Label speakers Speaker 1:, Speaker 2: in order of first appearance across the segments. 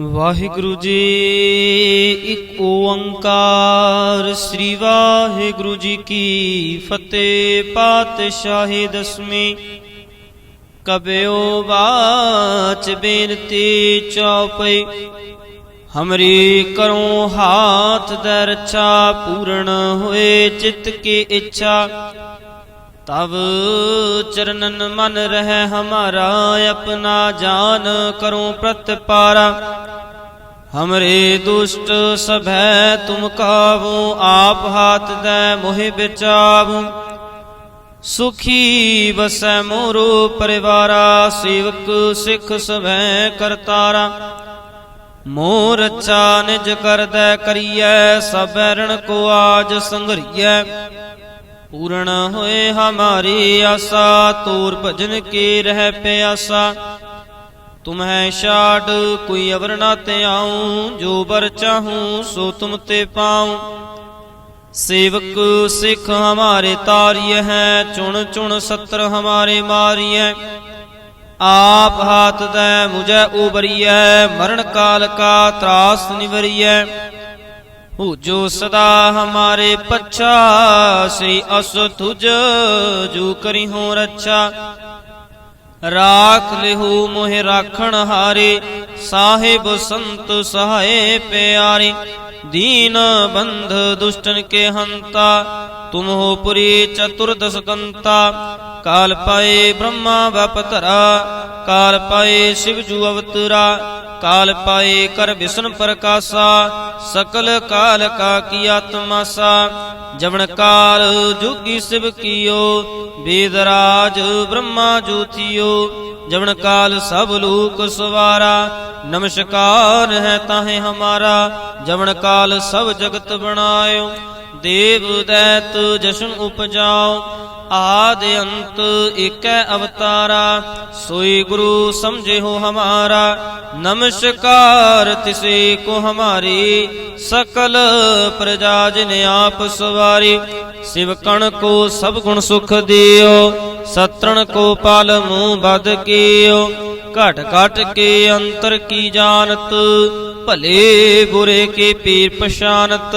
Speaker 1: ਵਾਹਿਗੁਰੂ ਜੀ, ਇੱਕ ਓੰਕਾਰ। ਸ੍ਰੀ ਵਾਹਿਗੁਰੂ ਜੀ ਕੀ ਫਤਿਹ, ਪਾਤਸ਼ਾਹੀ ਦਸਵੀਂ। ਕਬਿਓ ਬਾਚ ਬੇਨਤੀ ਚਉਪਈ ਹਮਰੀ ਕਰੋ ਹਾਥ ਦਰਚਾ ਰੱਛਾ, ਪੂਰਨ ਹੋਏ ਚਿਤ ਕੀ ਇੱਛਾ। ਤਬ ਚਰਨਨ ਮਨ ਰਹਿ ਹਮਾਰਾ, ਆਪਣਾ ਜਾਨ ਕਰੋ ਪ੍ਰਤਪਾਰਾ। ਹਮਰੇ ਦੁਸ਼ਟ ਸਭੈ ਤੁਮ ਕਾਵੋ ਆਪ ਹਾਥ ਦੈ ਮੋਹਿ ਬਿਚਾਵੋ ਸੁਖੀ ਵਸੈ ਮੋਰੋ ਪਰਿਵਾਰਾ ਸੇਵਕ ਸਿੱਖ ਸਭੈ ਕਰਤਾਰਾ ਮੋਰ ਰੱਛਾ ਨਿਜ ਕਰਦੈ ਕਰੀਐ ਸਭੈ ਰਣ ਕੋ ਆਜ ਸੰਗਰੀਐ ਪੂਰਨ ਹੋਏ ਹਮਾਰੀ ਆਸਾ ਤੂਰ ਭਜਨ ਕੀ ਰਹਿ ਪਿਆਸਾ ਤੁਮਹਿ ਛਾੜ, ਕੋਈ ਅਵਰ ਨਾ ਤੇ ਆਉ, ਜੋ ਬਰ ਚਾਹੂੰ, ਸੋ ਤੁਮ ਤੇ ਪਾਉ। ਸੇਵਕ ਸਿੱਖ ਹਮਾਰੇ ਤਾਰੀਏ ਹੈ, ਚੁਣ ਚੁਣ ਸਤਰ ਹਮਾਰੇ ਮਾਰੀਐ। ਆਪ ਹਾਥ ਦੈ ਮੁਝੈ ਉਬਰੀਐ ਮਰਨ ਕਾਲ ਕਾ ਤਰਾਸ ਨਿਵਰੀਐ। ਹੋ ਜੋ ਸਦਾ ਹਮਾਰੇ ਪੱਛਾ, ਸ੍ਰੀ ਅਸ ਤੁਜ, ਜੋ ਕਰੀ ਹੋ ਰੱਛਾ। ਰਾਖ ਲਿਹੂ ਮੋਹਿ ਰਾਖਣ ਹਾਰੇ, ਸਾਹਿਬ ਸੰਤ ਸਹਾਏ ਪਿਆਰੇ। ਦੀਨ ਬੰਧ ਦੁਸ਼ਟਨ ਕੇ ਹੰਤਾ, ਤੁਮ ਹੋ ਪੁਰੀ ਚਤੁਰਦਸ ਕੰਤਾ ਕਾਲ ਪਾਏ ਬ੍ਰਹਮਾ ਵਪਤਰਾ ਕਾਲ ਪਾਏ ਸ਼ਿਵ ਜੂ ਅਵਤਰਾ। ਕਾਲ ਪਾਏ ਕਰ ਵਿਸ਼ਨ ਪ੍ਰਕਾਸ਼ਾ, ਸਕਲ ਕਾਲ ਕਾ ਕੀ ਆਤਮਾਸਾ ਜਵਨ ਕਾਲ ਜੁਗੀ ਸਿਵ ਕੀਓ ਵੇਦ ਰਾਜ ਬ੍ਰਹਮਾ ਜੋਤੀਓ ਜਵਨ ਕਾਲ ਸਭ ਲੋਕ ਸਵਾਰਾ, ਨਮਸਕਾਰ ਹੈ ਤਾਹੇ ਹਮਾਰਾ ਜਵਨ ਕਾਲ ਸਭ ਜਗਤ ਬਣਾਇਓ, ਦੇਵ ਦੈਤ ਜਸ਼ਨ ਉਪਜਾਓ ਆਦ ਅੰਤ ਏਕੈ ਅਵਤਾਰਾ, ਸੋਈ ਗੁਰੂ ਸਮਝੇ ਹੋ ਹਮਾਰਾ, ਨਮਸਕਾਰ ਤਿਸੇ ਕੋ ਹਮਾਰੀ, ਸਕਲ ਪ੍ਰਜਾ ਜਿਨ ਆਪ ਸਵਾਰੀ, ਸਿਵ ਕਣ ਕੋ ਸਭ ਗੁਣ ਸੁਖ ਦਿਓ, ਸਤਰਣ ਕੋ ਪਾਲ ਮੂੰਹ ਬਦ ਕੀਓ, ਘਟ ਘਟ ਕੇ ਅੰਤਰ ਕੀ ਜਾਣਤ, ਭਲੇ ਬੁਰੇ ਕੇ ਪੀਰ ਪਛਾਨਤ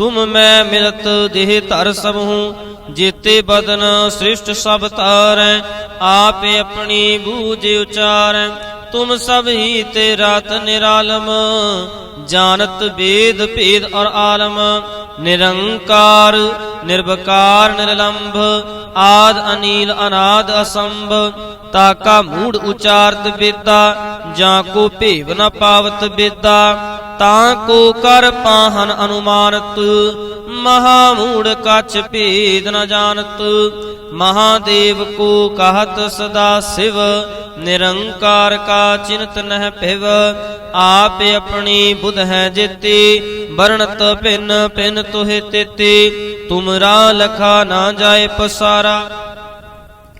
Speaker 1: ਤੁਮ ਮੈਂ ਮਿਲਤ ਦੇਹ ਧਰ ਸਭੂ ਜੇਤੇ ਬਦਨ ਸ੍ਰਿਸ਼ਟ ਸਭ ਤਾਰੈ ਆਪੇ ਆਪਣੀ ਬੂਝ ਉਚਾਰੈ। ਤੁਮ ਸਭ ਹੀ ਤੇ ਰਾਤ ਨਿਰਾਲਮ, ਜਾਣਤ ਵੇਦ ਭੇਦ ਔਰ ਆਲਮ। ਨਿਰੰਕਾਰ, ਨਿਰਵਕਾਰ, ਨਿਰਲੰਭ, ਆਦ ਅਨੀਲ, ਅਨਾਦ ਅਸੰਭ। ਤਾਕਾ ਮੂੜ ਉਚਾਰਤ ਬੇਦਾ, ਜਾਂ ਕੋ ਭੇਵ ਨ ਪਾਵਤ ਬੇਦਾ। ਤਾਂ ਕੋ ਕਰ ਪਾਹਨ ਅਨੁਮਾਨਤ, ਮਹਾ ਮੂੜ ਕਛ ਭੇਦ ਨ ਜਾਣਤ। ਮਹਾਦੇਵ ਕੋ ਕਹਤ ਸਦਾ ਸਿਵ, ਨਿਰੰਕਾਰ ਕਾ ਚਿੰਤ ਨਹਿ ਭਿਵ। ਆਪ ਆਪਣੀ ਬੁਧ ਹੈ ਜੇਤੀ, ਵਰਣਤ ਭਿੰਨ ਭਿੰਨ ਤੋਹਿ ਤੇਤੀ। ਤੁਮਰਾ ਲਖਾ ਨਾ ਜਾਏ ਪਸਾਰਾ।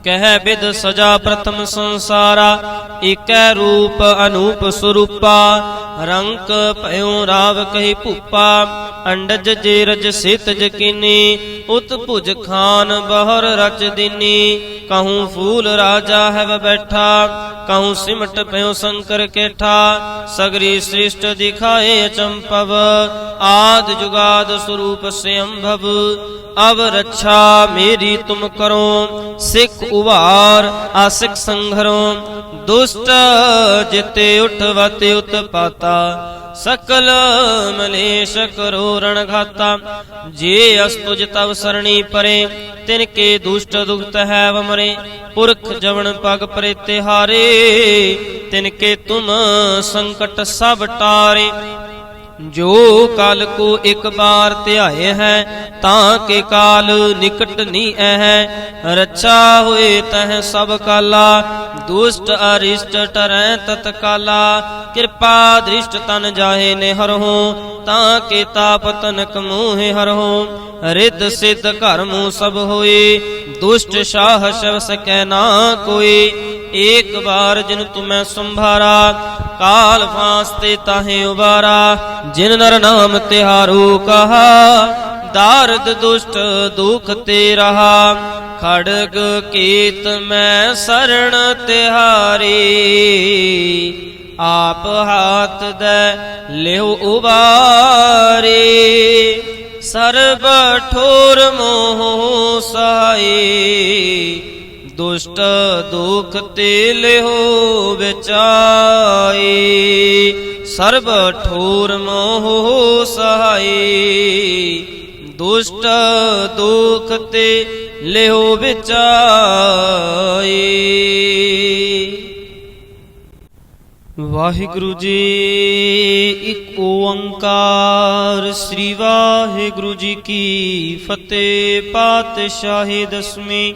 Speaker 1: ਕਹਿ ਬਿਦ ਸਜਾ ਪ੍ਰਥਮ ਸੰਸਾਰਾ ਏਕੈ ਰੂਪ ਅਨੂਪ ਸਰੂਪਾ ਰੰਕ ਭਇਓ ਰਾਵ ਕਹੀ ਭੂਪਾ। ਅੰਡਜ ਜੇ ਰਜ ਸਿਤ ਜਕੀਨੀ ਉਤ ਭੁਜ ਖਾਨ ਬਹਰ ਰਚ ਦੀਨੀ। ਕਹੂੰ ਫੂਲ ਰਾਜਾ ਹੈ ਬੈਠਾ, ਕਹੂੰ ਸਿਮਟ ਭਇਓ ਸ਼ੰਕਰ ਕੇਠਾ। ਸਗਰੀ ਸ੍ਰਿਸ਼ਟ ਦਿਖਾਏ ਅਚੰਪਵ ਆਦ ਜੁਗਾਦ ਸਰੂਪ ਸਿਅੰਭਵ। ਅਬ ਰੱਛਾ ਮੇਰੀ ਤੁਮ ਕਰੋ, ਸਿੱਖ ਉਵਾਰ ਆਸਿਕ ਸੰਘਰੋ। ਦੁਸ਼ਟ ਜਿਤੇ ਉਠਵਤ ਉਤਪਾਤਾ। ਸਕਲ ਮਲੇਸ਼ ਕਰੋ ਘਾਤਾ ਜੇ ਅਸਤੁਜ ਤਵ ਸਰਣੀ ਪਰੇ, ਤਿਨ ਕੇ ਦੁਸ਼ਟ ਦੁਖਤ ਹੈ ਵਮਰੇ ਪੁਰਖ ਜਵਨ ਪਗ ਪਰੇ ਤਿਹਾਰੇ, ਤਿਨ ਕੇ ਤੁਮ ਸੰਕਟ ਸਭ ਟਾਰੇ। ਜੋ ਕਾਲ ਕੋ ਇੱਕ ਬਾਰ ਧਿਆਏ ਹੈ, ਤਾਂ ਕੇ ਕਾਲ ਨਿਕਟ ਨੀ ਹੈ ਰੱਛਾ ਹੋਏ ਤਹ ਸਭ ਕਾਲਾ, ਦੁਸ਼ਟ ਅਰਿਸ਼ਟ ਟਰੈ ਤਤਕਾਲਾ। ਕਿਰਪਾ ਦ੍ਰਿਸ਼ਟ ਤਨ ਜਾਹੇ ਨੇ ਹਰਹੁ ਤਾਂ ਕੇ ਤਾਪ ਤਨਕ ਮੂਹੇ ਹਰਹੁ ਰਿੱਧ ਸਿੱਧ ਘਰ ਮੂਹ ਸਭ ਹੋਏ, ਦੁਸ਼ਟ ਸ਼ਾਹ ਸ਼ਵ ਸਕੈ ਨਾ ਕੋਈ। ਏਕ ਬਾਰ ਜਿਨ ਤੁਮੈ ਸੰਭਾਰਾ, ਕਾਲ ਫਾਸਤੇ ਤਾਹੇ ਉਬਾਰਾ। ਜਿਨ ਨਰ ਨਾਮ ਤਿਹਾਰੂ ਕਹਾ, ਦਾਰਦ ਦੁਸ਼ਟ ਦੁਖ ਤੇ ਰਹਾ। ਖੜਗ ਕੀਤ ਮੈਂ ਸਰਣ ਤਿਹਾਰੀ। ਆਪ ਹਾਥ ਦੇ ਲਿਉ ਉਬਾਰੇ, ਸਰਬ ਠੋਰ ਮੋਹ ਸਹਾਈ ਦੁਸ਼ਟ ਦੁਖ ਤੇ ਲਿਓ ਵਿਚਾਈ, ਸਰਬ ਠੋਰ ਮੋਹ ਸਹਾਈ ਦੁਸ਼ਟ ਦੁਖ ਤੇ ਲਿਓ ਵਿਚਾਈ। ਵਾਹਿਗੁਰੂ ਜੀ, ਇੱਕ ਓੰਕਾਰ। ਸ੍ਰੀ ਵਾਹਿਗੁਰੂ ਜੀ ਕੀ ਫਤਿਹ, ਪਾਤਸ਼ਾਹੀ ਦਸਵੀਂ।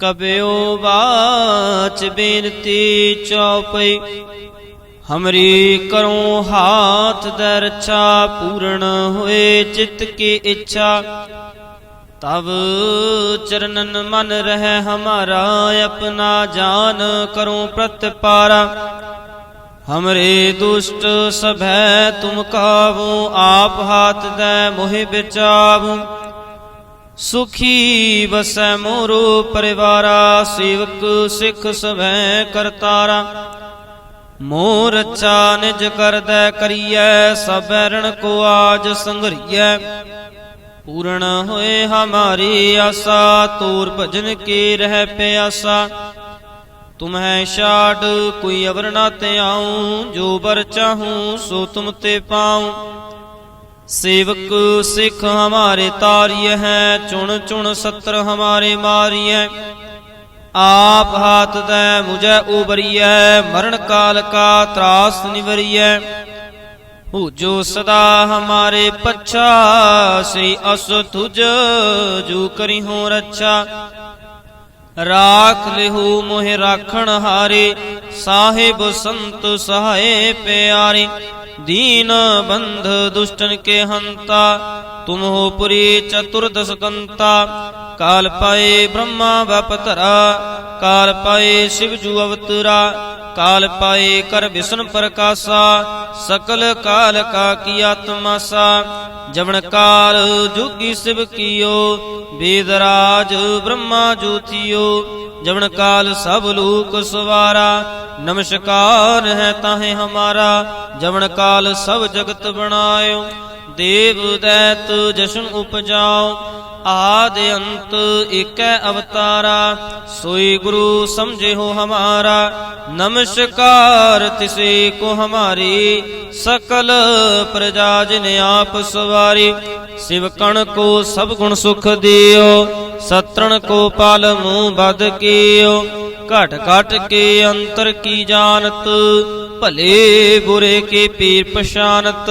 Speaker 1: ਕਬਿਓ ਬਾਚ ਬੇਨਤੀ ਚਉਪਈ ਹਮਰੀ ਕਰੋ ਹਾਥ ਦਰ ਪੂਰਨ ਹੋਏ ਚਿਤ ਕੀ ਇੱਛਾ। ਤਬ ਚਰਨਨ ਮਨ ਰਹਿ ਹਮਾਰਾ, ਆਪਣਾ ਜਾਨ ਕਰੋ ਪ੍ਰਤਪਾਰਾ। ਹਮਰੇ ਦੁਸ਼ਟ ਸਭੈ ਤੁਮ ਕਾਵੋ ਆਪ ਹਾਥ ਦੇ ਮੋਹਿ ਬਿਚਾਵੋ ਸੁਖੀ ਵਸੈ ਮੋਰੋ ਪਰਿਵਾਰਾ ਸੇਵਕ ਸਿੱਖ ਸਭੈ ਕਰਤਾਰਾ ਮੋਰ ਰੱਛਾ ਨਿਜ ਕਰਦੈ ਕਰੀਐ ਸਭੈ ਰਣ ਕੋ ਆਜ ਸੰਗਰੀਐ ਪੂਰਨ ਹੋਏ ਹਮਾਰੀ ਆਸਾ ਤੂਰ ਭਜਨ ਕੀ ਰਹਿ ਪਿਆਸਾ ਤੁਮਹਿ ਛਾੜ, ਕੋਈ ਅਵਰ ਨਾ ਤੇ ਜੋ ਬਰ ਚਾਹੂੰ, ਸੋ ਤੁਮ ਤੇ ਪਾਉ। ਸੇਵਕ ਸਿੱਖ ਹਮਾਰੇ ਤਾਰਿਯ ਹੈ, ਚੁਣ ਚੁਣ ਸਤਰ ਹਮਾਰੇ ਮਾਰਿਐ। ਆਪ ਹਾਥ ਦੈ ਮੁਝੈ ਉਬਰੀਐ, ਮਰਨ ਕਾਲ ਕਾ ਤਰਾਸ ਨਿਵਰੀਐ। ਹੋ ਜੋ ਸਦਾ ਹਮਾਰੇ ਪੱਛਾ, ਸ੍ਰੀ ਅਸ ਤੁਜ, ਜੋ ਕਰੀ ਹੋ ਰੱਛਾ। ਰਾਖ ਲਿਹੂ ਮੋਹਿ ਰਾਖਣ ਹਾਰੇ, ਸਾਹਿਬ ਸੰਤ ਸਹਾਏ ਪਿਆਰੇ। ਦੀਨ ਬੰਧ ਦੁਸ਼ਟਨ ਕੇ ਹੰਤਾ, ਤੁਮ ਹੋ ਪੁਰੀ ਚਤੁਰਦਸ ਕੰਤਾ ਕਾਲ ਪਾਏ ਬ੍ਰਹਮਾ ਵਪਤਰਾ ਕਾਲ ਪਾਏ ਸ਼ਿਵ ਜੂ ਅਵਤਰਾ। ਕਾਲ ਪਾਏ ਕਰ ਵਿਸ਼ਨ ਪ੍ਰਕਾਸ਼ਾ, ਸਕਲ ਕਾਲ ਕਾ ਕੀ ਆਤਮਾਸਾ ਜਵਨ ਕਾਲ ਜੁਗੀ ਸਿਵ ਕੀਓ ਵੇਦ ਰਾਜ ਬ੍ਰਹਮਾ ਜੋਤੀਓ ਜਵਨ ਕਾਲ ਸਭ ਲੋਕ ਸਵਾਰਾ, ਨਮਸਕਾਰ ਹੈ ਤਾਹੇ ਹਮਾਰਾ ਜਵਨ ਕਾਲ ਸਭ ਜਗਤ ਬਣਾਇਓ, ਦੇਵ ਦੈਤ ਜਸ਼ਨ ਉਪਜਾਓ ਆਦ ਅੰਤ ਏਕੈ ਅਵਤਾਰਾ, ਸੋਈ ਗੁਰੂ ਸਮਝੇ ਹੋ ਹਮਾਰਾ। ਨਮਸਕਾਰ ਤਿਸੇ ਕੋ ਹਮਾਰੀ, ਸਕਲ ਪ੍ਰਜਾ ਜਿਨ ਆਪ ਸਵਾਰੀ। ਸਿਵ ਕਣ ਕੋ ਸਭ ਗੁਣ ਸੁਖ ਦਿਓ, ਸਤਰਣ ਕੋ ਪਾਲ ਮੂੰਹ ਬਦ ਕੀਓ। ਘਟ ਘਟ ਕੇ ਅੰਤਰ ਕੀ ਜਾਣਤ, ਭਲੇ ਬੁਰੇ ਕੇ ਪੀਰ ਪਛਾਨਤ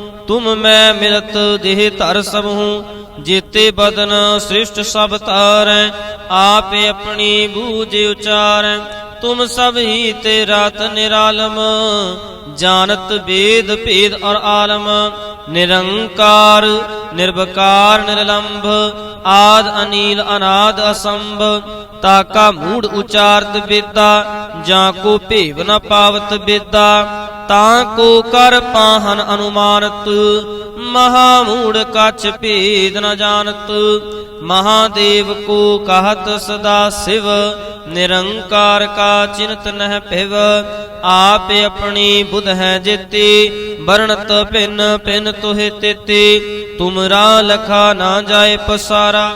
Speaker 1: ਤੁਮ ਮੈਂ ਮਿਲਤ ਦੇਹ ਧਰ ਸਭੂ ਜੀਤੇ ਬਦਨ ਸ੍ਰਿਸ਼ਟ ਸਭ ਤਾਰੈ ਆਪੇ ਆਪਣੀ ਬੂਝ ਉਚਾਰੈ। ਤੁਮ ਸਭ ਹੀ ਤੇ ਰਾਤ ਨਿਰਾਲਮ, ਜਾਣਤ ਵੇਦ ਭੇਦ ਔਰ ਆਲਮ। ਨਿਰੰਕਾਰ ਨਿਰਭਕਾਰ ਨਿਰਲੰਭ, ਆਦ ਅਨੀਲ, ਅਨਾਦ ਅਸੰਭ। ਤਾਕਾ ਮੂੜ ਉਚਾਰਤ ਬੇਦਾ, ਜਾਂ ਕੋ ਭੇਵ ਨ ਪਾਵਤ ਬੇਦਾ। ਤਾਂ ਕੋ ਕਰ ਪਾਹਨ ਅਨੁਮਾਨਤ, ਮਹਾ ਮੂੜ ਕਛ ਭੇਦ ਨ ਜਾਣਤ। ਮਹਾਦੇਵ ਕੋ ਕਹਤ ਸਦਾ ਸਿਵ, ਨਿਰੰਕਾਰ ਕਾ ਚਿੰਤ ਨਹਿ ਭਿਵ। ਆਪ ਆਪਣੀ ਬੁਧ ਹੈ ਜੇਤੀ, ਵਰਣਤ ਭਿਨ ਭਿਨ ਤੋਹਿ ਤੇਤੀ। ਤੁਮਰਾ ਲਖਾ ਨਾ ਜਾਏ ਪਸਾਰਾ।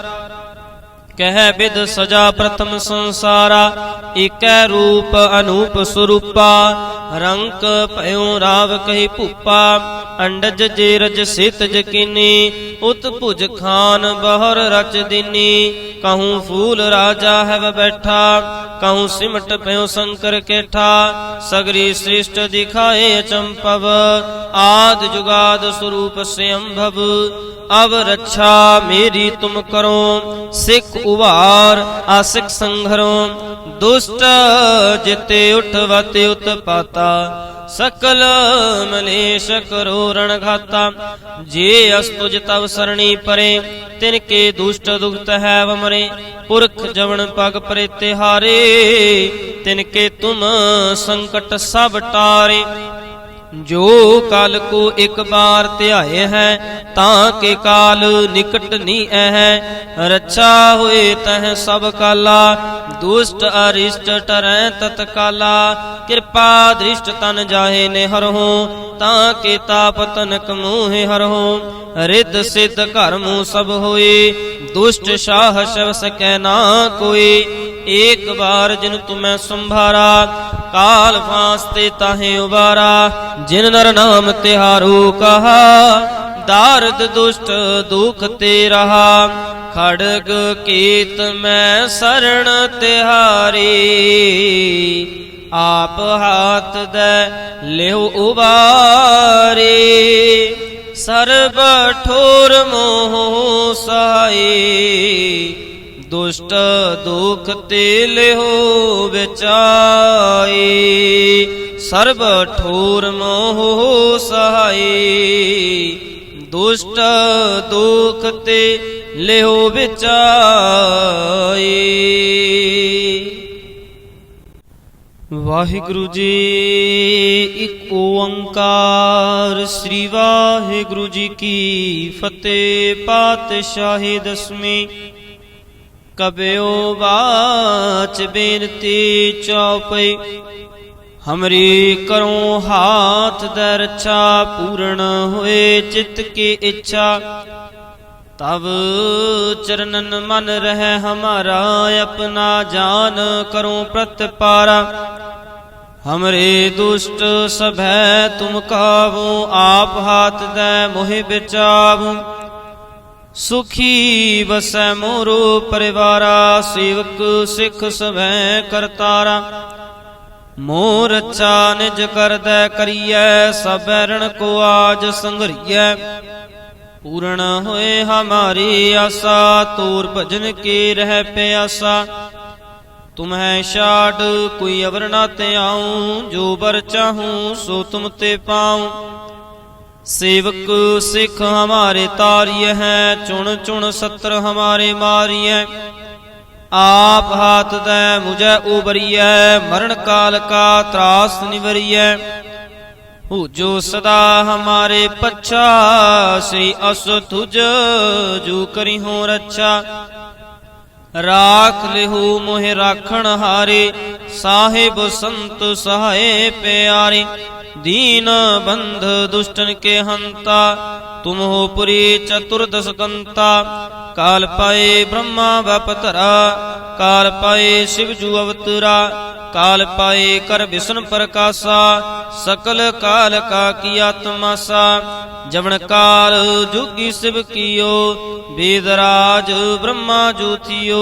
Speaker 1: ਕਹਿ ਬਿਦ ਸਜਾ ਪ੍ਰਥਮ ਸੰਸਾਰਾ ਏਕੈ ਰੂਪ ਅਨੂਪ ਸਰੂਪਾ ਰੰਕ ਭਇਓ ਰਾਵ ਕਹੀ ਭੂਪਾ। ਅੰਡਜ ਜੇ ਰਜ ਸਿਤ ਜਕੀਨੀ, ਉਤ ਭੁਜ ਖਾਨ ਬਹਰ ਰਚ ਦੀਨੀ। ਕਹੂੰ ਫੂਲ ਰਾਜਾ ਹੈ ਬੈਠਾ, ਕਹੂੰ ਸਿਮਟ ਪਿਓ ਸ਼ੰਕਰ ਕੇਠਾ। ਸਗਰੀ ਸ੍ਰਿਸ਼ਟ ਦਿਖਾਏ ਅਚੰਪਵ ਆਦ ਜੁਗਾਦ ਸਰੂਪ ਸਿਅੰਭਵ ਅਬ ਰੱਛਾ ਮੇਰੀ ਤੁਮ ਕਰੋ, ਸਿੱਖ ਉਵਾਰ ਆਸਿਕ ਸੰਘਰੋ। ਦੁਸ਼ਟ ਜਿਤੇ ਉਠਵਤ ਉਤਪਾਤਾ। ਸਕਲ ਮਲੇਸ਼ ਕਰੋ ਘਾਤਾ ਜੇ ਅਸਤੁਜ ਤਵ ਸਰਣੀ ਪਰੇ, ਤਿਨ ਕੇ ਦੁਸ਼ਟ ਦੁਖਤ ਹੈ ਵਮਰੇ ਪੁਰਖ ਜਵਨ ਪਗ ਪਰੇ ਤਿਹਾਰੇ, ਤਿਨ ਕੇ ਤੁਮ ਸੰਕਟ ਸਭ ਟਾਰੇ। ਜੋ ਕਾਲ ਕੋ ਇੱਕ ਬਾਰ ਧਿਆਏ ਹੈ, ਤਾਂ ਕੇ ਕਾਲ ਨਿਕਟ ਨੀ ਹੈ ਰੱਛਾ ਹੋਏ ਤਹ ਸਭ ਕਾਲਾ, ਦੁਸ਼ਟ ਅਰਿਸ਼ਟ ਟਰੈ ਤਤਕਾਲਾ। ਕਿਰਪਾ ਦ੍ਰਿਸ਼ਟ ਤਨ ਜਾਹੇ ਨੇ ਹਰਹੁ ਤਾਂ ਕੇ ਤਾਪ ਤਨਕ ਮੂਹੇ ਹਰਹੁ ਰਿੱਧ ਸਿੱਧ ਘਰ ਮੂਹ ਸਭ ਹੋਏ, ਦੁਸ਼ਟ ਸ਼ਾਹ ਸ਼ਵ ਸਕੈ ਨਾ ਕੋਈ। ਏਕ ਵਾਰ ਜਿਨ ਤੁਮੈ ਸੰਭਾਰਾ, ਕਾਲ ਫਾਸਤੇ ਤਾਹੇ ਉਬਾਰਾ। ਜਿਨ ਨਰ ਨਾਮ ਤਿਹਾਰੂ ਕਹਾ, ਦਾਰਦ ਦੁਸ਼ਟ ਦੁਖ ਤੇ ਰਹਾ। ਖੜਗ ਕੀਤ ਮੈਂ ਸਰਣ ਤਿਹਾਰੀ। ਆਪ ਹਾਥ ਦੇ ਲਿਹੁ ਉਬਾਰੇ, ਸਰਬ ਠੋਰ ਮੋਹ ਸਹਾਈ ਦੁਸ਼ਟ ਦੁਖ ਤੇ ਲਿਹੋ ਵਿਚਾਈ, ਸਰਬ ਠੋਰ ਮੋਹ ਸਹਾਈ ਦੁਸ਼ਟ ਦੁਖ ਤੇ ਲਿਹੋ ਵਿਚਾਈ। ਵਾਹਿਗੁਰੂ ਜੀ, ਇੱਕ ਓੰਕਾਰ। ਸ੍ਰੀ ਵਾਹਿਗੁਰੂ ਜੀ ਕੀ ਫਤਿਹ, ਪਾਤਸ਼ਾਹੀ ਦਸਵੀਂ। ਕਬਿਓ ਬਾਚ ਬੇਨਤੀ ਚਉਪਈ ਹਮਰੀ ਕਰੋ ਹਾਥ ਦਰ ਪੂਰਨ ਹੋਏ ਚਿਤ ਕੀ ਇੱਛਾ। ਤਬ ਚਰਨਨ ਮਨ ਰਹਿ ਹਮਾਰਾ, ਆਪਣਾ ਜਾਨ ਕਰੋ ਪ੍ਰਤਪਾਰਾ। ਹਮਰੇ ਦੁਸ਼ਟ ਸਭੈ ਤੁਮ ਕਾਵੋ ਆਪ ਹਾਥ ਦੇ ਮੋਹਿ ਬਿਚਾਵੋ। ਸੁਖੀ ਵਸੈ ਮੋਰੋ ਪਰਿਵਾਰਾ, ਸੇਵਕ ਸਿੱਖ ਸਭੈ ਕਰਤਾਰਾ। ਮੋਰ ਰੱਛਾ ਨਿਜ ਕਰਦੈ ਕਰੀਐ, ਸਭੈ ਰਣ ਕੋ ਆਜ ਸੰਘਰੀਐ। ਪੂਰਨ ਹੋਏ ਹਮਾਰੀ ਆਸਾ, ਤੂਰ ਭਜਨ ਕੀ ਰਹਿ ਪਿਆਸਾ। ਤੁਮਹਿ ਛਾੜ, ਕੋਈ ਅਵਰ ਨਾ ਤੇ ਆਉ, ਜੋ ਬਰ ਚਾਹੂੰ, ਸੋ ਤੁਮ ਤੇ ਪਾਉ। ਸੇਵਕ ਸਿੱਖ ਹਮਾਰੇ ਤਾਰਿਯ ਹੈ, ਚੁਣ ਚੁਣ ਸਤਰ ਹਮਾਰੇ ਮਾਰਿਐ। ਆਪ ਹਾਥ ਦੈ, ਮੁਝੈ ਉਬਰੀਐ ਮਰਨ ਕਾਲ ਕਾ ਤਰਾਸ ਨਿਵਰੀਐ। ਹੋ ਜੋ ਸਦਾ ਹਮਾਰੇ ਪੱਛਾ, ਸ੍ਰੀ ਅਸ ਤੁਜ ਜੋ ਕਰੀ ਹੋ ਰੱਛਾ। ਰਾਖ ਲਿਹੂ ਮੋਹਿ ਰਾਖਣ ਹਾਰੇ, ਸਾਹਿਬ ਸੰਤ ਸਹਾਏ ਪਿਆਰੇ। ਦੀਨ ਬੰਧ ਦੁਸ਼ਟਨ ਕੇ ਹੰਤਾ, ਤੁਮ ਹੋ ਪੁਰੀ ਚਤੁਰਦਸ ਕੰਤਾ। ਕਾਲ ਪਾਏ ਬ੍ਰਹਮਾ ਬਪਤਰਾ ਕਾਲ ਪਾਏ ਸ਼ਿਵ ਜੂ ਅਵਤਰਾ। ਕਾਲ ਪਾਏ ਕਰ ਵਿਸ਼ਨ ਪ੍ਰਕਾਸ਼ਾ, ਸਕਲ ਕਾਲ ਕਾ ਕੀ ਆਤਮਾਸਾ। ਜਵਨ ਕਾਲ ਜੁਗੀ ਸਿਵ ਕੀਓ, ਵੇਦ ਬ੍ਰਹਮਾ ਜੋਤੀਓ।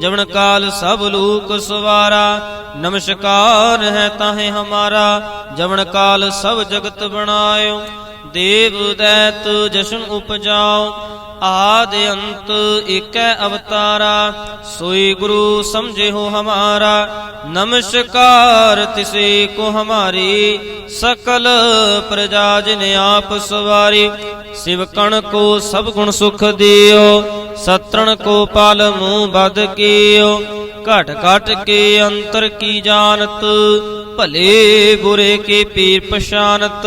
Speaker 1: ਜਵਨ ਕਾਲ ਸਭ ਲੋਕ ਸਵਾਰਾ, ਨਮਸਕਾਰ ਹੈ ਤਾਹੇ ਹਮਾਰਾ। ਜਵਨ ਕਾਲ ਸਭ ਜਗਤ ਬਣਾਇਓ, ਦੇਵ ਦੈਤ ਜਸ਼ਨ ਉਪਜਾਓ। ਆਦ ਅੰਤ ਏਕੈ ਅਵਤਾਰਾ, ਸੋਈ ਗੁਰੂ ਸਮਝੇ ਹੋ ਹਮਾਰਾ। ਨਮਸਕਾਰ ਤਿਸੇ ਕੋ ਹਮਾਰੀ, ਸਕਲ ਪ੍ਰਜਾ ਜਿਨ ਆਪ ਸਵਾਰੀ। ਸਿਵਕਣ ਕੋ ਸਭ ਗੁਣ ਸੁਖ ਦਿਓ, ਸਤਰਣ ਕੋ ਪਾਲ ਮੂੰਹ ਬਦ ਕੀਓ। ਘਟ ਘਟ ਕੇ ਅੰਤਰ ਕੀ ਜਾਣਤ, ਭਲੇ ਬੁਰੇ ਕੇ ਪੀਰ ਪਛਾਨਤ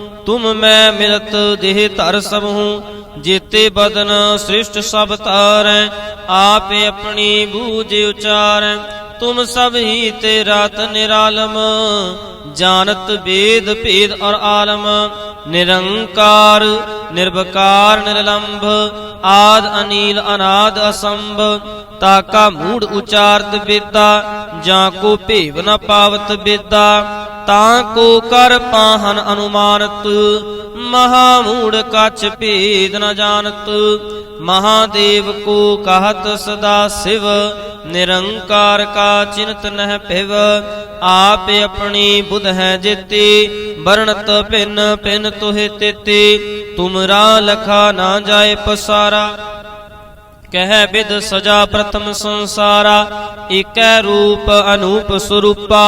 Speaker 1: ਤੁਮ ਮੈਂ ਮਿਲਤ ਦੇਹ ਧਰ ਸਭੂ ਜੀਤੇ ਬਦਨ ਸ੍ਰਿਸ਼ਟ ਸਭ ਤਾਰੈ ਆਪੇ ਆਪਣੀ ਬੂਝ ਉਚਾਰੈ। ਤੁਮ ਸਭ ਹੀ ਤੇ ਰਾਤ ਨਿਰਾਲਮ, ਜਾਣਤ ਵੇਦ ਭੇਦ ਔਰ ਆਲਮ। ਨਿਰੰਕਾਰ ਨਿਰਭਕਾਰ ਨਿਰਲੰਭ, ਆਦ ਅਨੀਲ, ਅਨਾਦ ਅਸੰਭ। ਤਾਕਾ ਮੂੜ ਉਚਾਰਤ ਬੇਦਾ, ਜਾਂ ਕੋ ਭੇਵ ਨ ਪਾਵਤ ਬੇਦਾ। ਤਾਂ ਕੋ ਕਰ ਪਾਹਨ ਅਨੁਮਾਨਤ ਮਹਾ ਮੂੜ ਕਛ ਭੇਦ ਨ ਜਾਣਤ। ਮਹਾਦੇਵ ਕੋ ਕਹਤ ਸਦਾ ਸਿਵ, ਨਿਰੰਕਾਰ ਕਾ ਚਿੰਤ ਨਹਿ ਭਿਵ। ਆਪ ਆਪਣੀ ਬੁਧ ਹੈ ਜੇਤੀ, ਵਰਣਤ ਭਿੰਨ ਭਿੰਨ ਤੋਹਿ ਤੇਤੀ। ਤੁਮਰਾ ਲਖਾ ਨਾ ਜਾਏ ਪਸਾਰਾ। ਕਹਿ ਬਿਦ ਸਜਾ ਪ੍ਰਥਮ ਸੰਸਾਰਾ, ਏਕੈ ਰੂਪ ਅਨੂਪ ਸਰੂਪਾ।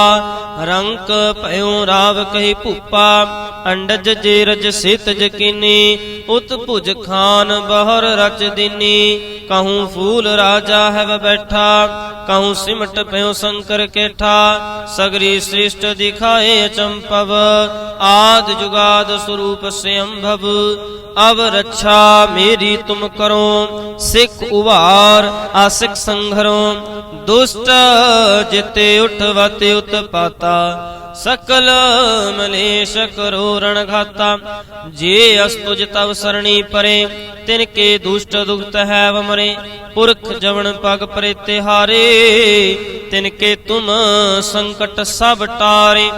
Speaker 1: ਰੰਕ ਭਇਓ ਰਾਵ ਕਹੀ ਭੂਪਾ, ਅੰਡਜ ਜੇ ਸਿਤ ਜਕੀਨੀ, ਉਤ ਭੁਜ ਖਾਨ ਬਹਰ ਰਚ ਦੀਨੀ। ਕਹੂੰ ਫੂਲ ਰਾਜਾ ਹੈ ਬੈਠਾ, ਕਹੂੰ ਸਿਮਟ ਭਇਓ ਸ਼ੰਕਰ ਕੇਠਾ। ਸਗਰੀ ਸ੍ਰਿਸ਼ਟ ਦਿਖਾਏ ਅਚੰਪਵ ਆਦ ਜੁਗਾਦ ਸਰੂਪ ਸਿਅੰਭਵ ਅਬ ਰੱਛਾ ਮੇਰੀ ਤੁਮ ਕਰੋ, ਸਿੱਖ ਉਭਾਰ ਆਸਿਕ ਸੰਘਰੋ। ਦੁਸ਼ਟ ਜਿਤੇ ਉਠਵਤ ਉਤਪਾਤਾ, ਸਕਲ ਮਲੇਸ਼ ਕਰੋ ਰਣ ਘਾਤਾ ਜੇ ਅਸਤੁਜ ਤਵ ਸਰਣੀ ਪਰੇ, ਤਿਨ ਕੇ ਦੁਸ਼ਟ ਦੁਖਤ ਹੈ ਵਮਰੇ ਪੁਰਖ ਜਵਨ ਪਗ ਪਰੇ ਤਿਹਾਰੇ, ਤਿਨ ਕੇ ਤੁਮ ਸੰਕਟ ਸਭ ਟਾਰੇ।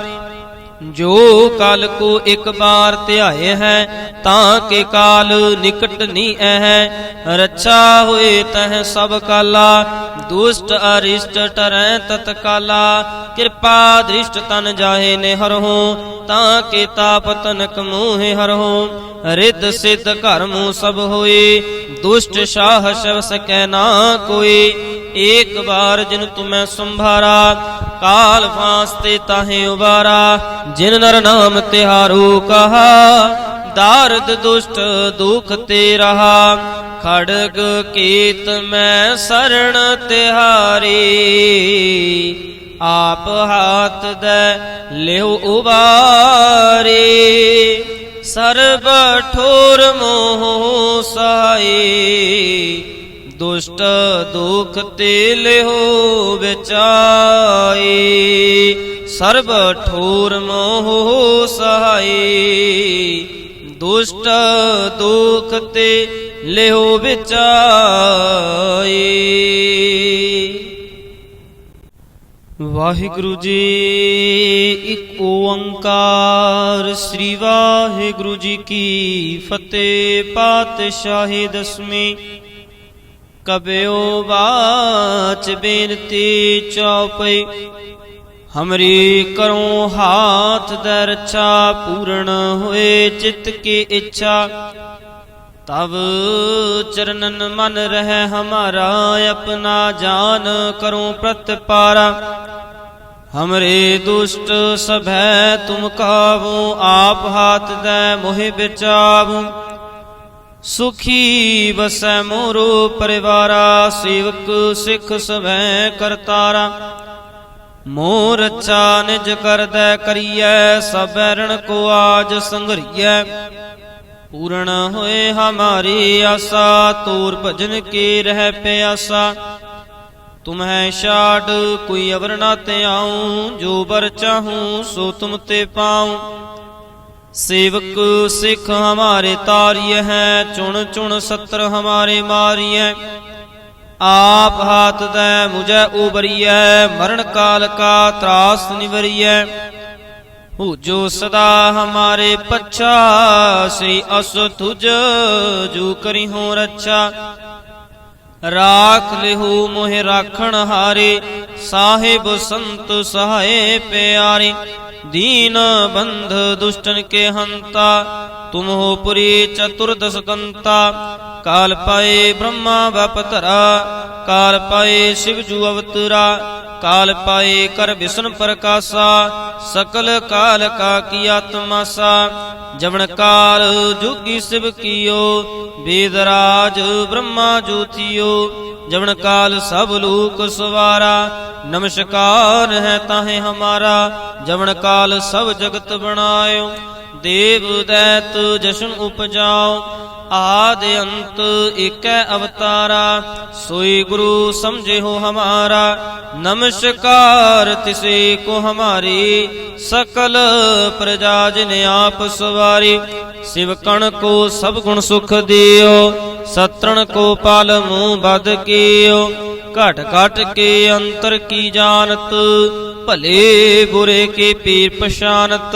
Speaker 1: ਜੋ ਕਾਲ ਕੋ ਇੱਕ ਬਾਰ ਧਿਆਏ ਹੈ, ਤਾਂ ਕੇ ਕਾਲ ਨਿਕਟ ਨੀ ਹੈ ਰੱਛਾ ਹੋਏ ਤਹ ਸਭ ਕਾਲਾ ਦੁਸ਼ਟ ਅਰਿਸ਼ਟ ਟਰੈ ਤਤਕਾਲਾ। ਕਿਰਪਾ ਦ੍ਰਿਸ਼ਟ ਤਨ ਜਾਹੇ ਨੇ ਹਰਹੁ ਤਾਂ ਕੇ ਤਾਪ ਤਨਕ ਮੂਹੇ ਹਰਹੁ ਰਿੱਧ ਸਿੱਧ ਘਰ ਮੂਹ ਸਭ ਹੋਏ, ਦੁਸ਼ਟ ਸ਼ਾਹ ਸ਼ਵ ਸਕੈ ਨਾ ਕੋਈ। ਏਕ ਵਾਰ ਜਿਨ ਤੁਮੈ ਸੰਭਾਰਾ, ਕਾਲ ਫਾਸਤੇ ਤਾਹੇ ਉਬਾਰਾ। ਜਿਨ ਨਰ ਨਾਮ ਤਿਹਾਰੂ ਕਹਾ, ਦਾਰਦ ਦੁਸ਼ਟ ਦੁਖ ਤੇ ਰਹਾ। ਖੜਗ ਕੀਤ ਮੈਂ ਸਰਣ ਤਿਹਾਰੀ। ਆਪ ਹਾਥ ਦੇ ਲਿਉ ਉਬਾਰੀ। ਸਰਬ ਠੋਰ ਮੋਹ ਸਾਈ ਦੁਸ਼ਟ ਦੁਖ ਤੇ ਲਿਹੋ ਵਿਚਾਈ। ਸਰਬ ਠੋਰ ਮੋਹ ਸਹਾਈ। ਦੁਸ਼ਟ ਦੁਖ ਤੇ ਲਿਹੋ ਵਿਚਾਈ। ਵਾਹਿਗੁਰੂ ਜੀ, ਇੱਕ ਓੰਕਾਰ, ਸ੍ਰੀ ਵਾਹਿਗੁਰੂ ਜੀ ਕੀ ਫਤਿਹ, ਪਾਤਸ਼ਾਹੀ ਦਸਵੀਂ। ਕਬਿਓ ਬਾਚ ਬੇਨਤੀ ਚਉਪਈ ਹਮਰੀ ਕਰੋ ਹਾਥ ਦਰ ਪੂਰਨ ਹੋਏ ਚਿਤ ਕੀ ਇੱਛਾ। ਤਬ ਚਰਨਨ ਮਨ ਰਹਿ ਹਮਾਰਾ, ਆਪਣਾ ਜਾਨ ਕਰੋ ਪ੍ਰਤਪਾਰਾ। ਹਮਰੇ ਦੁਸ਼ਟ ਸਭੈ ਤੁਮ ਕਾਵੋ ਆਪ ਹਾਥ ਦੇ ਮੋਹਿ ਬਿਚਾਵੋ। ਸੁਖੀ ਬਸੈ ਮੋਰੋ ਪਰਿਵਾਰਾ, ਸੇਵਕ ਸਿੱਖ ਸਭੈ ਕਰਤਾਰਾ। ਮੋਰ ਰੱਛਾ ਨਿਜ ਕਰਦੈ ਕਰੀਐ ਸਬੈਰਣ ਕੋ ਆਜ ਸੰਗਰੀਐ ਪੂਰਨ ਹੋਏ ਹਮਾਰੀ ਆਸਾ, ਤੂਰ ਭਜਨ ਕੀ ਰਹਿ ਪਿਆਸਾ। ਤੁਮਹਿ ਛਾੜ, ਕੋਈ ਅਵਰ ਨਾ ਤੇ ਆਉ, ਜੋ ਬਰ ਚਾਹੂੰ ਸੋ ਤੁਮ ਤੇ ਪਾਉ। ਸੇਵਕ ਸਿੱਖ ਹਮਾਰੇ ਤਾਰੀਏ ਹੈ, ਚੁਣ ਚੁਣ ਸਤਰ ਹਮਾਰੇ ਮਾਰੀਐ। ਆਪ ਹਾਥ ਦੈ ਮੁਝੈ ਉਬਰੀਐ ਮਰਨ ਕਾਲ ਕਾ ਤਰਾਸ ਨਿਵਰੀਐ। ਹੋ ਜੋ ਸਦਾ ਹਮਾਰੇ ਪੱਛਾ, ਸ੍ਰੀ ਅਸ ਤੁਜ ਜੋ ਕਰੀ ਹੋ ਰੱਛਾ। ਰਾਖ ਲਿਹੂ ਮੋਹਿ ਰਾਖਣ ਹਾਰੇ, ਸਾਹਿਬ ਸੰਤ ਸਹਾਏ ਪਿਆਰੇ। ਦੀਨ ਬੰਧ ਦੁਸ਼ਟਨ ਕੇ ਹੰਤਾ, ਤੁਮ ਹੋ ਪੁਰੀ ਚਤੁਰਦਸ ਕੰਤਾ ਕਾਲ ਪਾਏ ਬ੍ਰਹਮਾ ਬਪਤਰਾ ਕਾਲ ਪਾਏ ਸ਼ਿਵ ਜੂ ਅਵਤਰਾ। ਕਾਲ ਪਾਏ ਕਰ ਵਿਸ਼ਨ ਪ੍ਰਕਾਸ਼ਾ, ਸਕਲ ਕਾਲ ਕਾ ਕੀ ਆਤਮਾਸਾ। ਜਵਨ ਕਾਲ ਜੁਗੀ ਸਿਵ ਕੀਓ ਵੇਦ ਰਾਜ ਬ੍ਰਹਮਾ ਜੋਤੀਓ। ਜਵਨ ਕਾਲ ਸਭ ਲੋਕ ਸਵਾਰਾ, ਨਮਸਕਾਰ ਹੈ ਤਾਹੇ ਹਮਾਰਾ। ਜਵਨ ਕਾਲ ਸਭ ਜਗਤ ਬਣਾਇਓ, ਦੇਵ ਦੈਤ ਜਸ਼ਨ ਉਪਜਾਓ। ਆਦ ਅੰਤ ਏਕੈ ਅਵਤਾਰਾ, ਸੋਈ ਗੁਰੂ ਸਮਝੇ ਹੋ ਹਮਾਰਾ। ਨਮਸਕਾਰ ਤਿਸੇ ਕੋ ਹਮਾਰੀ, ਸਕਲ ਪ੍ਰਜਾ ਜਿਨ ਆਪ ਸਵਾਰੀ। ਸਿਵਕਣ ਕੋ ਸਭ ਗੁਣ ਸੁਖ ਦਿਓ, ਸਤਰਣ ਕੋ ਪਾਲ ਮੂੰਹ ਬਦ ਕੀਓ। ਘਟ ਘਟ ਕੇ ਅੰਤਰ ਕੀ ਜਾਣਤ, ਭਲੇ ਬੁਰੇ ਕੇ ਪੀਰ ਪਛਾਨਤ।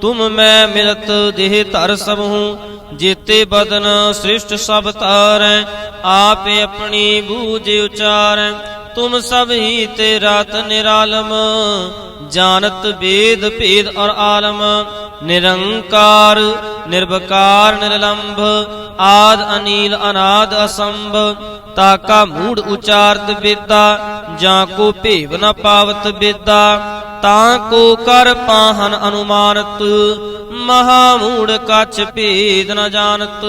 Speaker 1: ਤੁਮ ਮੈਂ ਮਿਲਤ ਦੇਹ ਧਰ ਸਭ ਹੂੰ ਜੀਤੇ ਬਦਨ ਸ੍ਰਿਸ਼ਟ ਸਭ ਤਾਰੈ ਆਪੇ ਆਪਣੀ ਬੂਝ ਉਚਾਰੈ। ਤੁਮ ਸਭ ਹੀ ਤੇ ਰਾਤ ਨਿਰਾਲਮ, ਜਾਣਤ ਵੇਦ ਭੇਦ ਔਰ ਆਲਮ। ਨਿਰੰਕਾਰ ਨਿਰਭਕਾਰ ਨਿਰਲੰਭ, ਆਦ ਅਨੀਲ, ਅਨਾਦ ਅਸੰਭ। ਤਾਕਾ ਮੂੜ ਉਚਾਰਤ ਬੇਦਾ, ਜਾਂ ਕੋ ਭੇਵ ਨ ਪਾਵਤ ਬੇਦਾ। ਤਾਂ ਕੋ ਕਰ ਪਾਹਨ ਅਨੁਮਾਨਤ, ਮਹਾ ਮੂੜ ਕਛ ਭੇਦ ਨ ਜਾਣਤ।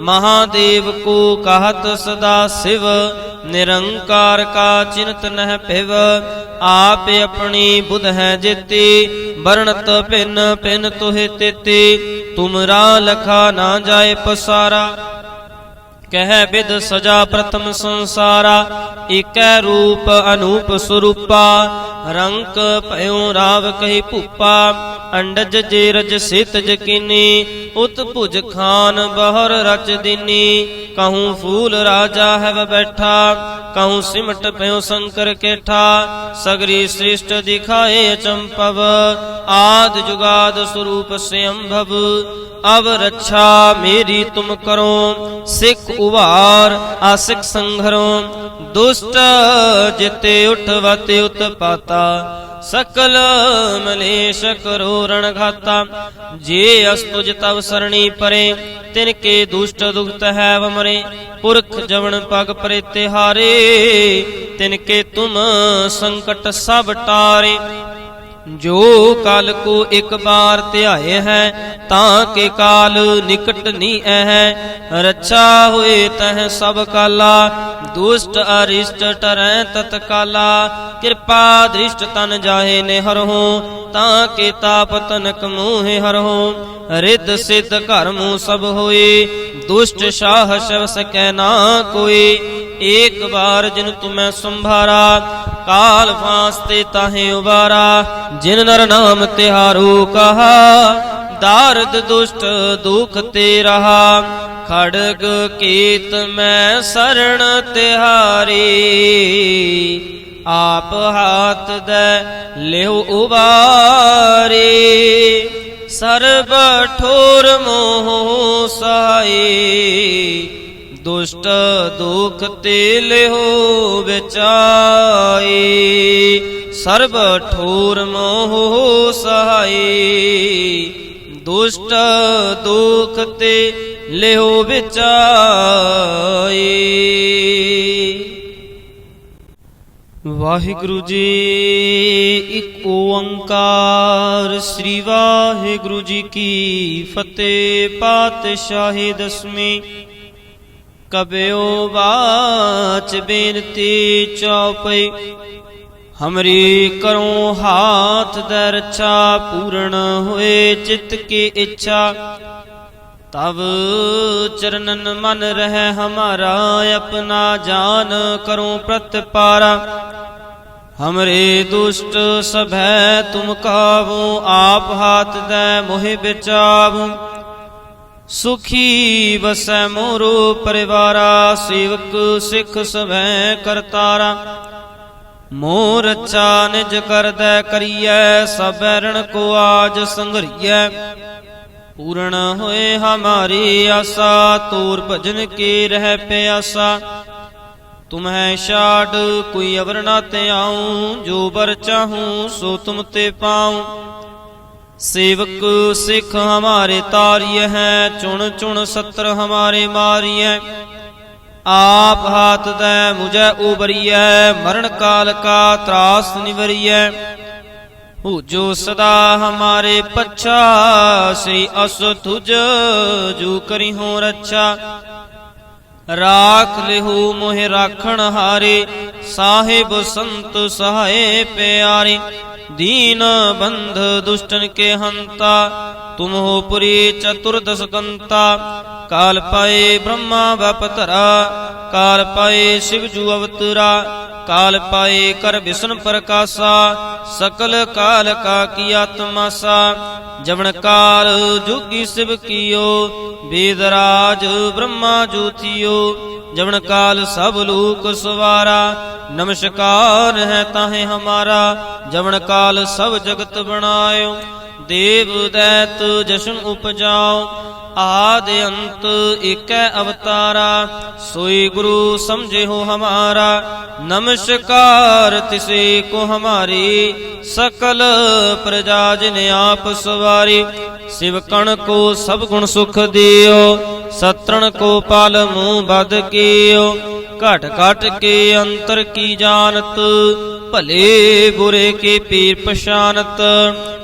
Speaker 1: ਮਹਾਦੇਵ ਕੋ ਕਹਤ ਸਦਾ ਸਿਵ, ਨਿਰੰਕਾਰ ਕਾ ਚਿੰਤ ਨਹਿ ਭਿਵ। ਆਪ ਆਪਣੀ ਬੁਧ ਹੈ ਜੇਤੀ, ਵਰਣਤ ਭਿਨ ਭਿਨ ਤੋਹਿ ਤੇਤੀ। ਤੁਮਰਾ ਲਖਾ ਨਾ ਜਾਏ ਪਸਾਰਾ। ਕਹਿ ਬਿਦ ਸਜਾ ਪ੍ਰਥਮ ਸੰਸਾਰਾ ਏਕੈ ਰੂਪ ਅਨੂਪ ਸਰੂਪਾ ਰੰਕ ਭਇਓ ਰਾਵ ਕਹੀ ਭੂਪਾ। ਅੰਡਜ ਜੇ ਰਜ ਸਿਤ ਜਕੀਨੀ ਉਤ ਭੁਜ ਖਾਨ ਬਹਰ ਰਚ ਦੀਨੀ। ਕਹੂੰ ਫੂਲ ਰਾਜਾ ਹੈ ਬੈਠਾ, ਕਹੂੰ ਸਿਮਟ ਭਇਓ ਸ਼ੰਕਰ ਕੇਠਾ। ਸਗਰੀ ਸ੍ਰਿਸ਼ਟ ਦਿਖਾਏ ਅਚੰਪਵ ਆਦ ਜੁਗਾਦ ਸਰੂਪ ਸਿਅੰਭਵ। ਅਬ ਰੱਛਾ ਮੇਰੀ ਤੁਮ ਕਰੋ, ਸਿੱਖ ਉਭਾਰ ਆਸਿਕ ਸੰਘਰੋ। ਦੁਸ਼ਟ ਜਿਤੇ ਉਠਵਤੇ ਉਤਪਾਤਾ। ਸਕਲ ਮਲੇਸ਼ ਕਰੋ ਘਾਤਾ ਜੇ ਅਸਤੁਜ ਤਵ ਸਰਣੀ ਪਰੇ, ਤਿਨ ਕੇ ਦੁਸ਼ਟ ਦੁਖਤ ਹੈ ਵਮਰੇ ਪੁਰਖ ਜਵਨ ਪਗ ਪਰੇ ਤਿਹਾਰੇ, ਤਿਨ ਕੇ ਤੁਮ ਸੰਕਟ ਸਭ ਟਾਰੇ। ਜੋ ਕਾਲ ਕੋ ਇੱਕ ਬਾਰ ਧਿਆਏ ਹੈ, ਤਾਂ ਕੇ ਕਾਲ ਨਿਕਟ ਨੀ ਹੈ ਰੱਛਾ ਹੋਏ ਤਹ ਸਭ ਕਾਲਾ, ਦੁਸ਼ਟ ਅਰਿਸ਼ਟ ਟਰੈ ਤਤਕਾਲਾ। ਕਿਰਪਾ ਦ੍ਰਿਸ਼ਟ ਤਨ ਜਾਹੇ ਨੇ ਹਰਹੁ ਤਾਂ ਕੇ ਤਾਪ ਤਨਕ ਮੂਹੇ ਹਰਹੁ ਰਿੱਧ ਸਿੱਧ ਘਰ ਮੂਹ ਸਭ ਹੋਏ, ਦੁਸ਼ਟ ਸ਼ਾਹ ਸ਼ਵ ਸਕੈ ਨਾ ਕੋਈ ਏਕ ਬਾਰ ਜਿਨ ਤੁਮੈ ਸੰਭਾਰਾ, ਕਾਲ ਫਾਸਤੇ ਤਾਹੇ ਉਬਾਰਾ। ਜਿਨ ਨਰ ਨਾਮ ਤਿਹਾਰੂ ਕਹਾ, ਦਾਰਦ ਦੁਸ਼ਟ ਦੁਖ ਤੇ ਰਹਾ। ਖੜਗ ਕੀਤ ਮੈਂ ਸਰਣ ਤਿਹਾਰੀ। ਆਪ ਹਾਥ ਦੇ ਲਿਓ ਉਬਾਰੇ, ਸਰਬ ਠੋਰ ਮੋਹ ਸਹਾਈ ਦੁਸ਼ਟ ਦੁਖ ਤੇ ਲਿਓ ਵਿਚਾਈ ਸਰਬ ਠੋਰ ਮੋਹ ਸਹਾਈ ਦੁਸ਼ਟ ਦੁਖ ਤੇ ਲਿਓ ਵਿਚਾਈ ਵਾਹਿਗੁਰੂ ਜੀ, ਇੱਕ ਓੰਕਾਰ, ਸ੍ਰੀ ਵਾਹਿਗੁਰੂ ਜੀ ਕੀ ਫਤਿਹ, ਪਾਤਸ਼ਾਹੀ ਦਸਮੀ ਕਬਿਓ ਬਾਚ ਬੇਨਤੀ ਚਉਪਈ ਹਮਰੀ ਕਰੋ ਹਾਥ ਦੇ ਰੱਛਾ ਪੂਰਨ ਹੋਏ ਚਿਤ ਕੀ ਇੱਛਾ। ਤਬ ਚਰਨਨ ਮਨ ਰਹਿ ਹਮਾਰਾ, ਆਪਣਾ ਜਾਨ ਕਰੋ ਪ੍ਰਤਪਾਰਾ। ਹਮਰੇ ਦੁਸ਼ਟ ਸਭੈ ਤੁਮ ਕਾਵੋ ਆਪ ਹਾਥ ਦੇ ਮੋਹਿ ਬਿਚਾਵੋ ਸੁਖੀ ਵਸੈ ਮੋਰੋ ਪਰਿਵਾਰਾ ਸੇਵਕ ਸਿੱਖ ਸਭੈ ਕਰਤਾਰਾ ਮੋਰ ਰਚਾ ਨਿਜ ਕਰਦੈ ਕਰੀਐ ਸਭੈ ਰਣ ਕੋ ਆਜ ਸੰਗਰੀਐ ਪੂਰਨ ਹੋਏ ਹਮਾਰੀ ਆਸਾ ਤੂਰ ਭਜਨ ਕੀ ਰਹਿ ਪਿਆਸਾ ਤੁਮਹਿ ਛਾੜ, ਕੋਈ ਅਵਰ ਨਾ ਤੇ ਆਉ, ਜੋ ਬਰ ਚਾਹੂੰ ਸੋ ਤੁਮ ਤੇ ਪਾਉ। ਸੇਵਕ ਸਿੱਖ ਹਮਾਰੇ ਤਾਰੀਏ ਹੈ, ਚੁਣ ਚੁਣ ਸਤਰ ਹਮਾਰੇ ਮਾਰੀਐ। ਆਪ ਹਾਥ ਦੈ ਮੁਝੈ ਉਬਰੀਐ, ਮਰਨ ਕਾਲ ਕਾ ਤਰਾਸ ਨਿਵਰੀਐ। ਜੋ ਸਦਾ ਹਮਾਰੇ ਪੱਛਾ, ਸ੍ਰੀ ਅਸ ਤੁਜ ਜੂ ਕਰੀ ਹੋ ਰੱਛਾ। ਰਾਖ ਲਿਹੂ ਮੋਹਿ ਰਾਖਣ ਹਾਰੇ, ਸਾਹਿਬ ਸੰਤ ਸਹਾਏ ਪਿਆਰੇ। ਦੀਨ ਬੰਧ ਦੁਸ਼ਟਨ ਕੇ ਹੰਤਾ, ਤੁਮ ਹੋ ਪੁਰੀ ਚਤੁਰਦਸ ਕੰਤਾ ਕਾਲ ਪਾਏ ਬ੍ਰਹਮਾ ਵਪਤਰਾ ਕਾਲ ਪਾਏ ਸ਼ਿਵ ਜੂ ਅਵਤਰਾ। ਕਾਲ ਪਾਏ ਕਰ ਵਿਸ਼ਨ ਪ੍ਰਕਾਸ਼ਾ, ਸਕਲ ਕਾਲ ਕਾ ਕੀ ਆਤਮਾਸਾ ਜਵਨ ਕਾਲ ਜੁਗੀ ਸਿਵ ਕੀਓ ਵੇਦ ਬ੍ਰਹਮਾ ਜੋਤੀਓ ਜਵਨ ਕਾਲ ਸਭ ਲੋਕ ਸਵਾਰਾ, ਨਮਸਕਾਰ ਹੈ ਤਾਹੇ ਹਮਾਰਾ ਜਵਨ ਕਾਲ ਸਭ ਜਗਤ ਬਣਾਇਓ, ਦੇਵ ਦੈਤ ਜਸ਼ਨ ਉਪਜਾਓ ਆਦ ਅੰਤ ਏਕੈ ਅਵਤਾਰਾ, ਸੋਈ ਗੁਰੂ ਸਮਝੇ ਹੋ ਹਮਾਰਾ, ਨਮਸਕਾਰ ਤਿਸੇ ਕੋ ਹਮਾਰੀ, ਸਕਲ ਪ੍ਰਜਾ ਜਿਨ ਆਪ ਸਵਾਰੀ ਸ਼ਿਵਕਣ ਕੋ ਸਭ ਗੁਣ ਸੁਖ ਦਿਓ, ਸਤਰਣ ਕੋ ਪਲ ਮੂੰਹ ਬਦ ਕੀਓ, ਘਟ ਘਟ ਕੇ ਅੰਤਰ ਕੀ ਜਾਣਤ, ਭਲੇ ਬੁਰੇ ਕੇ ਪੀਰ ਪਛਾਨਤ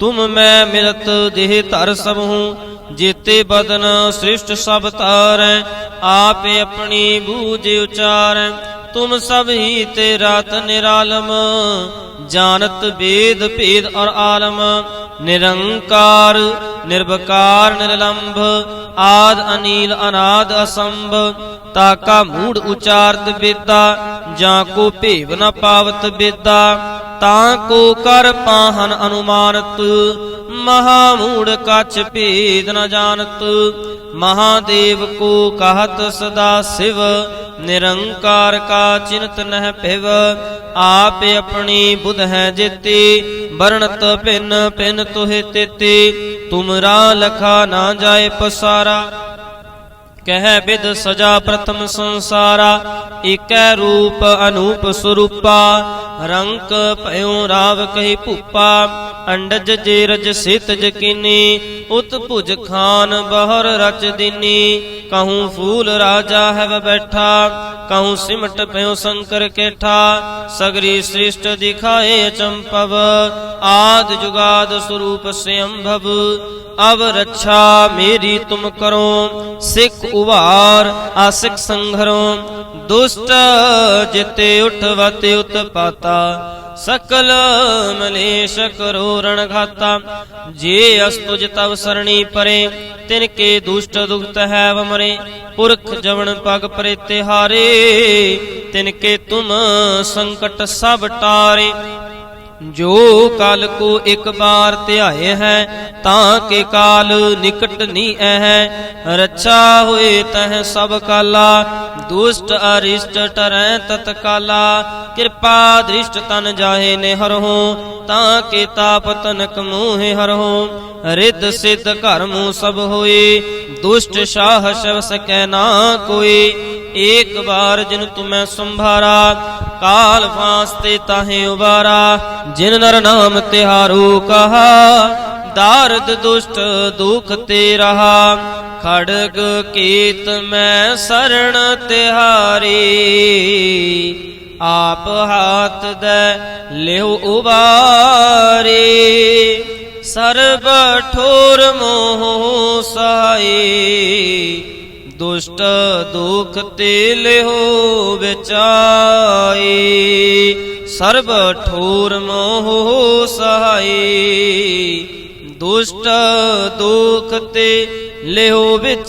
Speaker 1: ਤੁਮ ਮੈਂ ਮਿਲਤ ਦੇਹ ਧਰ ਸਭ ਹੂੰ, ਜੀਤੇ ਬਦਨ ਸ੍ਰਿਸ਼ਟ ਸਭ ਤਾਰੈ ਆਪੇ ਆਪਣੀ ਬੂਝ ਉਚਾਰੈ। ਤੁਮ ਸਭ ਹੀ ਤੇ ਰਾਤ ਨਿਰਾਲਮ, ਜਾਣਤ ਵੇਦ ਭੇਦ ਔਰ ਆਲਮ। ਨਿਰੰਕਾਰ, ਨਿਰਵਕਾਰ, ਨਿਰਲੰਭ, ਆਦ ਅਨੀਲ, ਅਨਾਦ ਅਸੰਭ। ਤਾਕਾ ਮੂੜ ਉਚਾਰਤ ਬੇਦਾ, ਜਾਂ ਕੋ ਭੇਵ ਨ ਪਾਵਤ ਬੇਦਾ। ਤਾਂ ਕੋ ਕਰ ਪਾਹਨ ਅਨੁਮਾਨਤ ਮਹਾ ਮੂੜ ਕਛ ਭੇਦ ਨ ਜਾਣਤ। ਮਹਾਦੇਵ ਕੋ ਕਹਤ ਸਦਾ ਸਿਵ, ਨਿਰੰਕਾਰ ਕਾ ਚਿੰਤ ਨਹਿ ਭਿਵ। ਆਪ ਆਪਣੀ ਬੁਧ ਹੈ ਜੇਤੀ, ਵਰਣਤ ਭਿਨ ਭਿਨ ਤੁਹੇ ਤੇਤੀ। ਤੁਮਰਾ ਲਖਾ ਨਾ ਜਾਏ ਪਸਾਰਾ। ਕਹਿ ਬਿਦ ਸਜਾ ਪ੍ਰਥਮ ਸੰਸਾਰਾ, ਏਕੈ ਰੂਪ ਅਨੂਪ ਸਰੂਪਾ। ਰੰਕ ਭਇਓ ਰਾਵ ਕਹੀ ਭੂਪਾ, ਅੰਡਜ ਜੇ ਰਜ ਸਿਤ ਜਕੀਨੀ, ਉਤ ਭੁਜ ਖਾਨ ਬਹਰ ਰਚ ਦੀਨੀ। ਕਹੂੰ ਫੂਲ ਰਾਜਾ ਹੈ ਬੈਠਾ, ਕਹੂੰ ਸਿਮਟ ਭਇਓ ਸ਼ੰਕਰ ਕੇਠਾ। ਸਗਰੀ ਸ੍ਰਿਸ਼ਟ ਦਿਖਾਏ ਅਚੰਪਵ ਆਦ ਜੁਗਾਦ ਸਰੂਪ ਸਿਅੰਭਵ ਅਬ ਰੱਛਾ ਮੇਰੀ ਤੁਮ ਕਰੋ, ਸਿੱਖ ਉਵਾਰ ਆਸਿਕ ਸੰਘਰੋ, ਦੁਸ਼ਟ ਜਿਤੇ ਉਠਵਤ ਉਤਪਾਤਾ, ਸਕਲ ਮਲੇਸ਼ ਕਰੋ ਰਣ ਘਾਤਾ ਜੇ ਅਸਤੁਜ ਤਵ ਸਰਣੀ ਪਰੇ, ਤਿਨ ਕੇ ਦੁਸ਼ਟ ਦੁਖਤ ਹੈ ਵਮਰੇ ਪੁਰਖ ਜਵਨ ਪਗ ਪਰੇ ਤਿਹਾਰੇ, ਤਿਨ ਕੇ ਤੁਮ ਸੰਕਟ ਸਭ ਟਾਰੇ ਜੋ ਕਲ ਕੋ ਇੱਕ ਬਾਰ ਧਿਆਏ ਹੈ, ਤਾਂ ਕੇ ਕਾਲ ਨਿਕਟ ਨੀ ਹੈ ਰੱਛਾ ਹੋਏ ਤਹ ਸਭ ਕਾਲਾ, ਦੁਸ਼ਟ ਅਰਿਸ਼ਟ ਟਰੈ ਤਤਕਾਲਾ। ਕਿਰਪਾ ਦ੍ਰਿਸ਼ਟ ਤਨ ਜਾਹੇ ਨੇ ਹਰਹੁ ਤਾਂ ਕੇ ਤਾਪ ਤਨਕ ਮੂਹੇ ਹਰਹੁ ਰਿੱਧ ਸਿੱਧ ਘਰ ਮੂਹ ਸਭ ਹੋਏ, ਦੁਸ਼ਟ ਸਾਹ ਸ਼ਵ ਸਕੈ ਨਾ ਕੋਈ। ਏਕ ਬਾਰ ਜਿਨ ਤੁਮੈ ਸੰਭਾਰਾ, ਕਾਲ ਵਾਸਤੇ ਤਾਹੇ ਉਬਾਰਾ, ਜਿਨ ਨਰ ਨਾਮ ਤਿਹਾਰੂ ਕਹਾ, ਦਾਰਦ ਦੁਸ਼ਟ ਦੁਖ ਤੇ ਰਹਾ, ਖੜਗ ਕੀਤ ਮੈਂ ਸਰਣ ਤਿਹਾਰੀ। ਆਪ ਹਾਥ ਦੇ ਲਿਓ ਉਬਾਰੇ, ਸਰਬ ਠੋਰ ਮੋਹ ਸਾਈ ਦੁਸ਼ਟ ਦੁਖ ਤੇ ਲਿਓ ਵਿਚਾਈ ਸਰਬ ਠੋਰ ਮੋਹ ਸਹਾਈ। ਦੁਸ਼ਟ ਦੁਖ ਤੇ ਲਿਓ ਵਿਚਾਈ।